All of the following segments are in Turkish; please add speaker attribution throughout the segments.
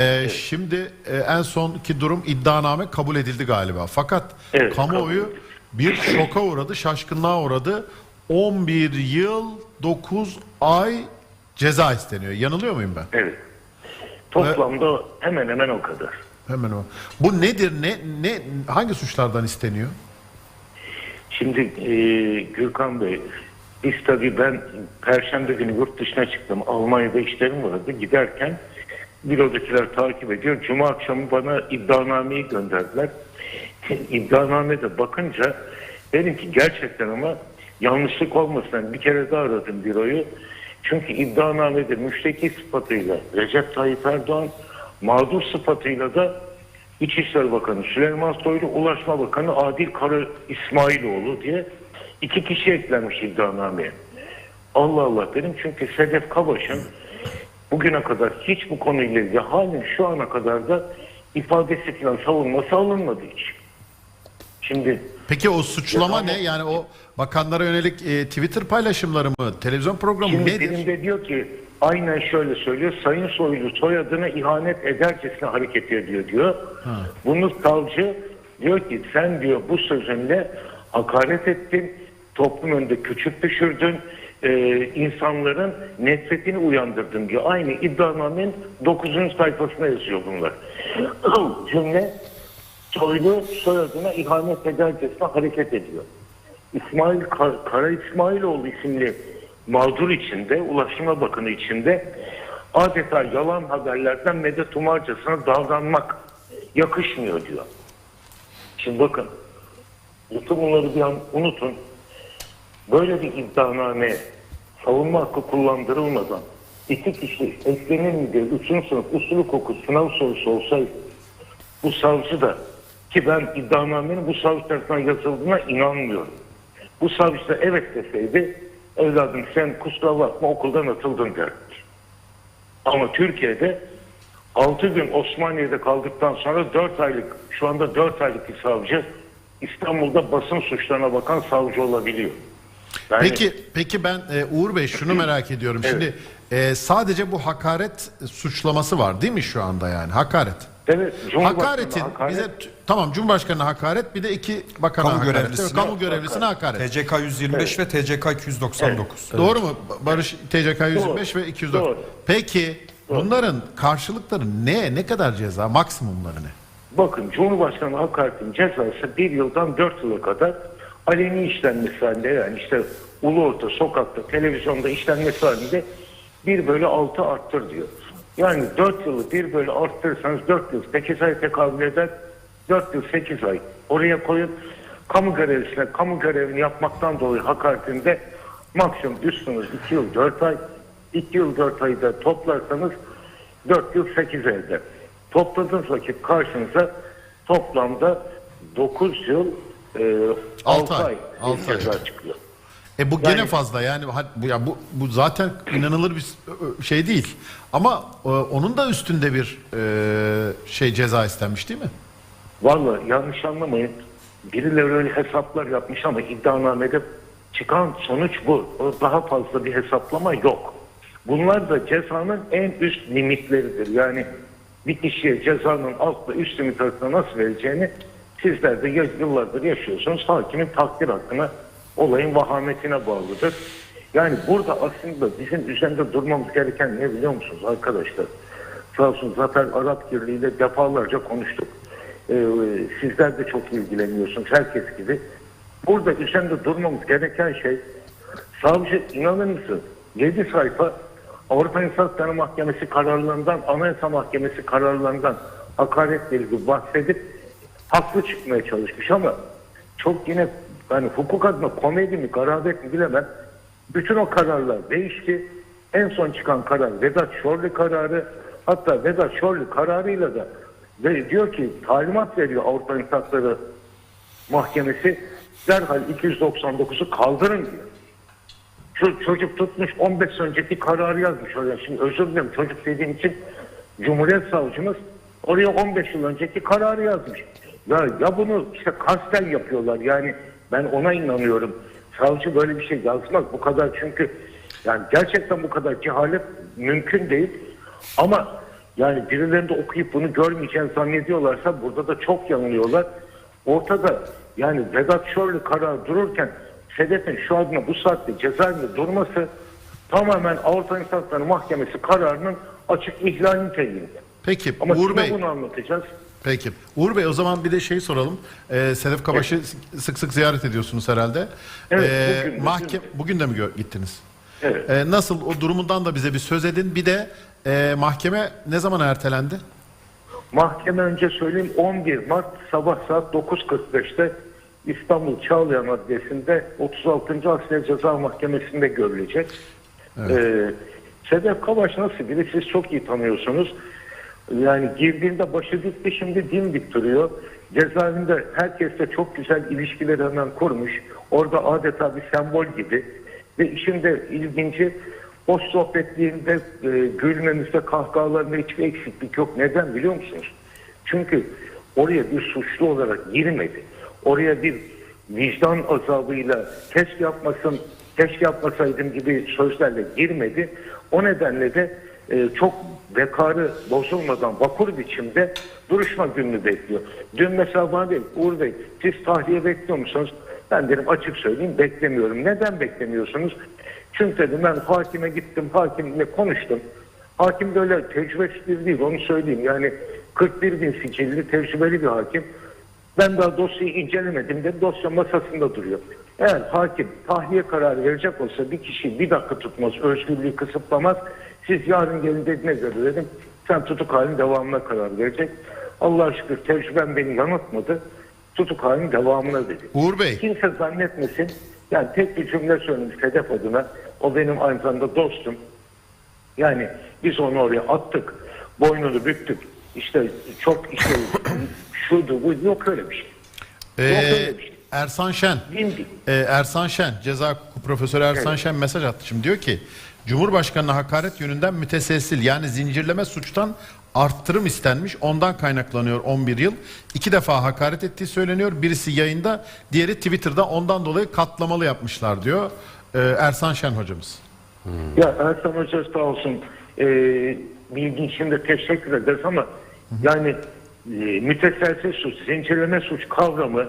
Speaker 1: Ee, Şimdi e, en sonki durum iddianame kabul edildi galiba. Fakat
Speaker 2: Evet,
Speaker 1: kamuoyu
Speaker 2: kabul
Speaker 1: bir şoka uğradı, şaşkınlığa uğradı. 11 yıl 9 ay ceza isteniyor. Yanılıyor muyum ben?
Speaker 2: Evet. Toplamda hemen hemen o kadar.
Speaker 1: Hemen o. Bu nedir? Ne ne hangi suçlardan isteniyor?
Speaker 2: Şimdi e, Gürkan Bey, biz tabii ben Perşembe günü yurt dışına çıktım. Almanya'da işlerim vardı. Giderken bürodakiler takip ediyor. Cuma akşamı bana iddianameyi gönderdiler. İddianamede bakınca dedim ki gerçekten ama yanlışlık olmasın. Bir kere daha aradım büroyu. Çünkü iddianamede müşteki sıfatıyla Recep Tayyip Erdoğan, mağdur sıfatıyla da İçişleri Bakanı Süleyman Soylu, Ulaşma Bakanı Adil Kara İsmailoğlu diye iki kişi eklenmiş iddianameye. Allah Allah dedim çünkü Sedef Kabaş'ın bugüne kadar hiç bu konuyla ilgili halen şu ana kadar da ifadesi falan savunması alınmadı hiç. Şimdi
Speaker 1: Peki o suçlama
Speaker 2: Ya,
Speaker 1: ne? Yani o bakanlara yönelik e, Twitter paylaşımları mı? Televizyon programı
Speaker 2: Şimdi
Speaker 1: nedir?
Speaker 2: birinde diyor ki aynen şöyle söylüyor. Sayın Soylu soyadına ihanet edercesine hareket ediyor diyor. Bunu savcı diyor ki sen diyor bu sözünle hakaret ettin. Toplum önünde küçük düşürdün. e, insanların nefretini uyandırdın diyor. Aynı iddianamenin 9. sayfasına yazıyor bunlar. Cümle Soylu soyadına ihanet edercesine hareket ediyor. İsmail Kar- Kara İsmailoğlu isimli mağdur içinde, Ulaştırma Bakanı içinde adeta yalan haberlerden medet umarcasına davranmak yakışmıyor diyor. Şimdi bakın, bütün bunları bir an unutun. Böyle bir iddianame savunma hakkı kullandırılmadan iki kişi eklenir mi diye üçüncü sınıf usul hukuku sınav sorusu olsaydı bu savcı da ki ben iddianamenin bu savcı tarafından yazıldığına inanmıyorum. Bu savcı da evet deseydi evladım sen kusura bakma okuldan atıldın derdi. Ama Türkiye'de 6 gün Osmaniye'de kaldıktan sonra 4 aylık şu anda 4 aylık bir savcı İstanbul'da basın suçlarına bakan savcı olabiliyor. Yani-
Speaker 1: Peki peki ben e, Uğur Bey şunu merak ediyorum. Şimdi e, sadece bu hakaret suçlaması var değil mi şu anda yani? Hakaret.
Speaker 2: Evet, Cumhurbaşkanı
Speaker 1: Hakaretin
Speaker 2: hakaret-
Speaker 1: bize tamam Cumhurbaşkanına hakaret bir de iki bakana
Speaker 3: Kamu
Speaker 1: hakaret.
Speaker 3: görevlisine-
Speaker 1: kamu görevlisine hakaret.
Speaker 3: TCK 125 ve TCK 299.
Speaker 1: Doğru mu? Barış TCK 125 ve 204.
Speaker 2: Doğru.
Speaker 1: Peki bunların karşılıkları ne? Ne kadar ceza? Maksimumları ne?
Speaker 2: Bakın Cumhurbaşkanı hakaretin cezası bir yıldan dört yıla kadar aleni işlenmesi halinde yani işte ulu orta sokakta televizyonda işlenmesi halinde bir bölü altı arttır diyor. Yani dört yılı bir bölü arttırırsanız dört yıl sekiz ay tekabül eder. Dört yıl sekiz ay oraya koyun. Kamu görevlisine kamu görevini yapmaktan dolayı hakaretinde maksimum üstünüz iki yıl dört ay. iki yıl dört ayı da toplarsanız 4 yıl 8 elde. Topladığınız vakit karşınıza toplamda 9 yıl e,
Speaker 1: Altı
Speaker 2: 6
Speaker 1: ay.
Speaker 2: ay,
Speaker 1: Altı
Speaker 2: bir
Speaker 1: ay.
Speaker 2: ceza çıkıyor.
Speaker 1: E bu gene
Speaker 2: Yani-
Speaker 1: fazla yani bu ya bu bu zaten inanılır bir şey değil. Ama e, onun da üstünde bir e, şey ceza istenmiş değil mi?
Speaker 2: Vallahi yanlış anlamayın. Birileri öyle hesaplar yapmış ama iddianamede çıkan sonuç bu. Daha fazla bir hesaplama yok. Bunlar da cezanın en üst limitleridir. Yani bir kişiye cezanın alt ve üst limit arasında nasıl vereceğini sizler de yıllardır yaşıyorsunuz. Hakimin takdir hakkına olayın vahametine bağlıdır. Yani burada aslında bizim üzerinde durmamız gereken ne biliyor musunuz arkadaşlar? Sağ olsun Zafer Arap Birliği ile defalarca konuştuk. Ee, sizler de çok ilgileniyorsunuz herkes gibi. Burada üzerinde durmamız gereken şey savcı inanır mısın 7 sayfa Avrupa İnsan Hakları Mahkemesi kararlarından Anayasa Mahkemesi kararlarından hakaretle ilgili bahsedip haklı çıkmaya çalışmış ama çok yine yani hukuk adına komedi mi garabet mi bilemem bütün o kararlar değişti. En son çıkan karar Vedat Şorlu kararı hatta Vedat Şorlu kararıyla da ve diyor ki talimat veriyor Avrupa İnsan Hakları Mahkemesi derhal 299'u kaldırın diyor. Şu çocuk tutmuş 15 sene önceki kararı yazmış oraya. Şimdi özür dilerim çocuk dediğim için Cumhuriyet Savcımız oraya 15 yıl önceki kararı yazmış. Ya, ya bunu işte kasten yapıyorlar yani ben ona inanıyorum. Savcı böyle bir şey yazmaz bu kadar çünkü yani gerçekten bu kadar cehalet mümkün değil. Ama yani birilerinin de okuyup bunu görmeyeceğini zannediyorlarsa burada da çok yanılıyorlar. Ortada yani Vedat Şorlu karar dururken Sedef'in şu adına bu saatte cezaevinde durması tamamen Avrupa İnsan Hakları Mahkemesi kararının açık ihlal niteliğinde.
Speaker 1: Peki
Speaker 2: Ama
Speaker 1: Uğur Bey.
Speaker 2: bunu anlatacağız?
Speaker 1: Peki. Uğur Bey o zaman bir de şey soralım. Ee, Sedef Kabaş'ı sık sık ziyaret ediyorsunuz herhalde.
Speaker 2: Evet,
Speaker 1: Ee,
Speaker 2: bugün-
Speaker 1: mahke- bugün de mi gittiniz?
Speaker 2: Evet.
Speaker 1: Ee, nasıl o durumundan da bize bir söz edin. Bir de e, mahkeme ne zaman ertelendi?
Speaker 2: Mahkeme önce söyleyeyim 11 Mart sabah saat 9.45'te İstanbul Çağlayan Adliyesi'nde 36. Asliye Ceza Mahkemesi'nde görülecek. Ee, Sedef Kabaş nasıl biri siz çok iyi tanıyorsunuz. Yani girdiğinde başı dikti şimdi dimdik duruyor. Cezaevinde herkesle çok güzel ilişkileri hemen kurmuş. Orada adeta bir sembol gibi. Ve işin de ilginci o sohbetliğinde e, gülmemizde kahkahalarında hiçbir eksiklik yok. Neden biliyor musunuz? Çünkü oraya bir suçlu olarak girmedi. Oraya bir vicdan azabıyla keşke yapmasın, keşke yapmasaydım gibi sözlerle girmedi. O nedenle de e, çok bekarı bozulmadan vakur biçimde duruşma gününü bekliyor. Dün mesela bana dedi, Uğur Bey siz tahliye bekliyor musunuz? Ben dedim açık söyleyeyim beklemiyorum. Neden beklemiyorsunuz? Çünkü dedim ben hakime gittim, hakimle konuştum. Hakim de öyle tecrübesiz değil onu söyleyeyim. Yani 41 bin sicilli tecrübeli bir hakim. Ben daha dosyayı incelemedim de dosya masasında duruyor. Eğer hakim tahliye kararı verecek olsa bir kişi bir dakika tutmaz, özgürlüğü kısıtlamaz. Siz yarın gelin dediğine göre dedim. Sen tutuk halin devamına karar verecek. Allah'a şükür tecrübem beni yanıltmadı. Tutuk halin devamına dedi.
Speaker 1: Uğur Bey.
Speaker 2: Kimse zannetmesin. Yani tek bir cümle söyleyeyim Sedef adına. O benim aynı zamanda dostum. Yani biz onu oraya attık. Boynunu büktük. İşte çok işte şuydu bu yok öyle bir şey.
Speaker 1: Ee,
Speaker 2: Yok öyle bir şey.
Speaker 1: Ersan Şen.
Speaker 2: Dimdik.
Speaker 1: Ee, Ersan Şen, ceza hukuku profesörü Ersan Şen mesaj attı. Şimdi diyor ki Cumhurbaşkanı'na hakaret yönünden müteselsil yani zincirleme suçtan arttırım istenmiş. Ondan kaynaklanıyor 11 yıl. İki defa hakaret ettiği söyleniyor. Birisi yayında, diğeri Twitter'da. Ondan dolayı katlamalı yapmışlar diyor ee, Ersan Şen hocamız.
Speaker 2: Ya Ersan Hoca sağ olsun e, bilgi için de teşekkür ederiz ama yani e, müteselsiz suç, zincirleme suç kavramı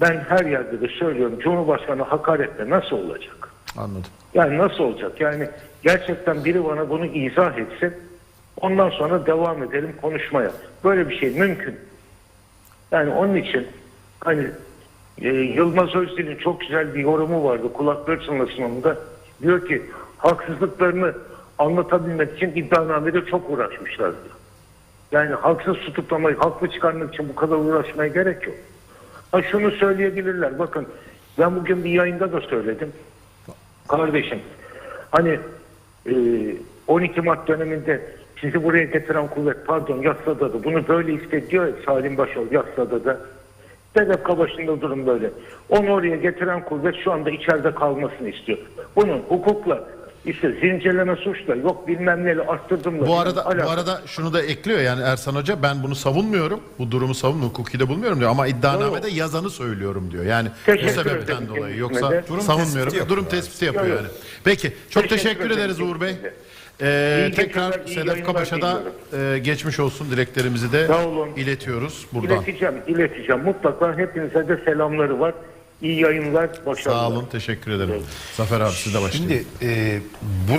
Speaker 2: ben her yerde de söylüyorum Cumhurbaşkanı hakaretle nasıl olacak?
Speaker 1: Anladım.
Speaker 2: Yani nasıl olacak? Yani gerçekten biri bana bunu izah etsin. Ondan sonra devam edelim konuşmaya. Böyle bir şey mümkün. Yani onun için hani e, Yılmaz Özdil'in çok güzel bir yorumu vardı. Kulakları çınlasın onun. Diyor ki haksızlıklarını anlatabilmek için iddianamede çok uğraşmışlar diyor. Yani haksız tutuklamayı, haklı çıkarmak için bu kadar uğraşmaya gerek yok. Ha şunu söyleyebilirler. Bakın ben bugün bir yayında da söyledim. Kardeşim hani e, 12 Mart döneminde sizi buraya getiren kuvvet pardon yassada da bunu böyle istediyor Salim Başol yassada da. Sedef Kabaşı'nda durum böyle. Onu oraya getiren kuvvet şu anda içeride kalmasını istiyor. Bunun hukukla işte zincirleme suçla yok bilmem neyle arttırdım da.
Speaker 1: Bu arada bu arada şunu da ekliyor yani Ersan Hoca ben bunu savunmuyorum. Bu durumu savunmuyorum. Hukuki de bulmuyorum diyor ama iddianamede yazanı söylüyorum diyor. Yani bu
Speaker 2: Teşekkür
Speaker 1: sebepten
Speaker 2: ederim
Speaker 1: dolayı yoksa.
Speaker 3: Durum
Speaker 1: savunmuyorum.
Speaker 3: tespiti
Speaker 1: Durum tespiti yapıyor
Speaker 2: Yok,
Speaker 1: yani.
Speaker 2: yok.
Speaker 1: Peki çok
Speaker 2: Teşekkür
Speaker 1: teşekkür, ederiz Uğur Bey. Ee,
Speaker 2: İyi
Speaker 1: tekrar Sedef
Speaker 2: yayınlar
Speaker 1: Kabaş'a da e, geçmiş olsun dileklerimizi de iletiyoruz buradan.
Speaker 2: İleteceğim, ileteceğim. Mutlaka hepinize de selamları var. İyi yayınlar, başarılar.
Speaker 1: Sağ olun teşekkür ederim. Zafer abi siz de başlayın.
Speaker 4: Şimdi e, burada